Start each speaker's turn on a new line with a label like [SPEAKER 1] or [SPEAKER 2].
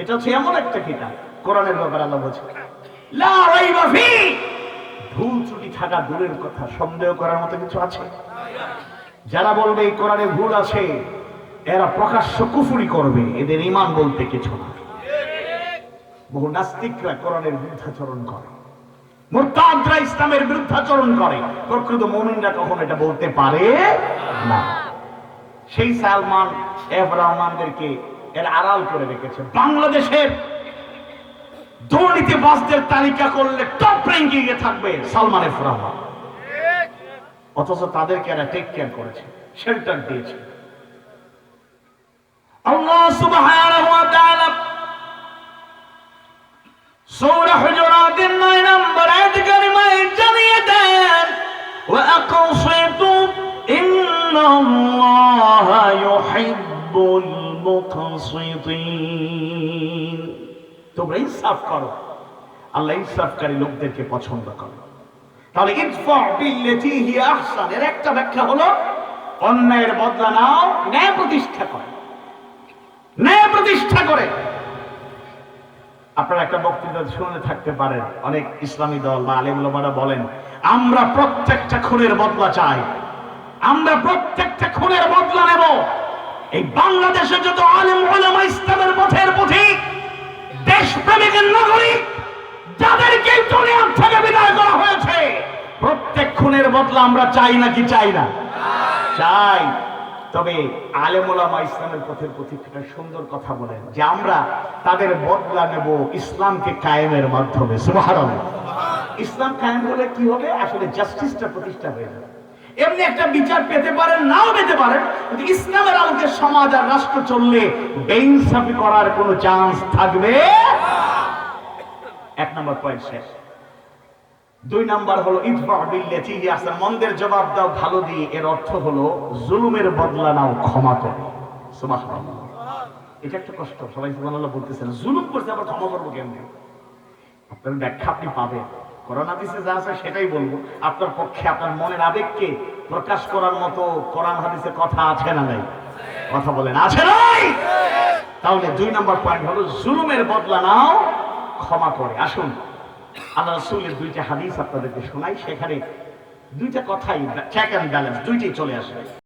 [SPEAKER 1] এটা হচ্ছে এমন একটা কিতাব, কোরআনের ব্যাপারে আল্লাহ বলছে ভুল ত্রুটি থাকা দূরের কথা, সন্দেহ করার মতো কিছু আছে? যারা বলবে এই কোরআনে ভুল আছে, এরা প্রকাশ্য কুফুরি করবে, এদের ইমান বলতে কিছু না। বহু নাস্তিকরা কোরআনের বৃদ্ধাচরণ করে, মুরতাদরা ইসলামের বৃদ্ধাচরণ করে। প্রকৃত মুমিনরা কখন এটা বলতে পারে না। সেই সালমান এফ রহমানদেরকে এর আড়াল করে রেখেছে। বাংলাদেশের দুর্নীতিবাজদের তালিকা করলে টপ র্যাঙ্কিং এ থাকবে সালমান এফ অথচ তাদেরকে এরা টেক কেয়ার করেছে শেল্টার দিয়েছে। আল্লাহ সুবহানাহু ওয়া তাআলা সূরা হুজুরাতের 9 নম্বর আয়াত কারিমায় জানিয়ে দেন, ওয়া আকাসিতু ইউহিব্বুল তোমরা ইনসাফ করো। আল্লাহ ইনসাফকারী লোকদেরকে পছন্দ তাহলে একটা ব্যাখ্যা হলো, অন্যায়ের বদলা নাও, ন্যায় প্রতিষ্ঠা করে। ন্যায় প্রতিষ্ঠা করে। আপনারা একটা বক্তৃতা শুনে থাকতে পারেন, অনেক ইসলামী দল বা আলেমুলমারা বলেন, আমরা প্রত্যেকটা খুনের বদলা চাই। আমরা প্রত্যেকটা খুনের বদলা নেব। এই বাংলাদেশে যত আলেম ওলামা ইসলামের পথের পথিক, দেশপ্রেমিকের নাগরিক, যাদেরকে দুনিয়ার থেকে বিদায় করা হয়েছে, প্রত্যেক খুনের বদলা আমরা চাই নাকি চাই না? চাই। তবে আলেমুলামা ইসলামের পথের একটা সুন্দর কথা বলেন যে আমরা তাদের বদলা নেব ইসলামকে কায়েমের মাধ্যমে। সুবহানাল্লাহ। ইসলাম কায়েম হলে কি হবে? আসলে জাস্টিসটা প্রতিষ্ঠা হয়ে যাবে। এমনি একটা বিচার পেতে পারেন, নাও পেতে পারেন, কিন্তু ইসলামের আলোকে সমাজ আর রাষ্ট্র চললে বেইনসাফি করার কোনো চান্স থাকবে এক নম্বর পয়েন্ট শেষ। দুই নাম্বার হলো আহসান। মন্দের জবাব দাও, ভালো দিয়ে। এর অর্থ হলো, জুলুমের বদলা নাও, ক্ষমা করো। সুবহানাল্লাহ। এটা একটা কষ্ট। সবাই বলতেছেন, জুলুম করছে, আবার ক্ষমা করব কেমনে? আপনার ব্যাখ্যা আপনি পাবেন। করোনা হাদিসে যা আছে সেটাই বলব। আপনার পক্ষে আপনার মনের আবেগকে প্রকাশ করার মতো কোরআন হাদিসে কথা আছে না নাই? কথা বলেন, আছে নাই? তাহলে দুই নম্বর পয়েন্ট হলো জুলুমের বদলা নাও, ক্ষমা করে। আসুন, আল্লাহ রসুলের দুইটা হাদিস আপনাদেরকে শোনাই। সেখানে দুইটা কথাই চেক অ্যান্ড ব্যালেন্স দুইটাই চলে আসবে।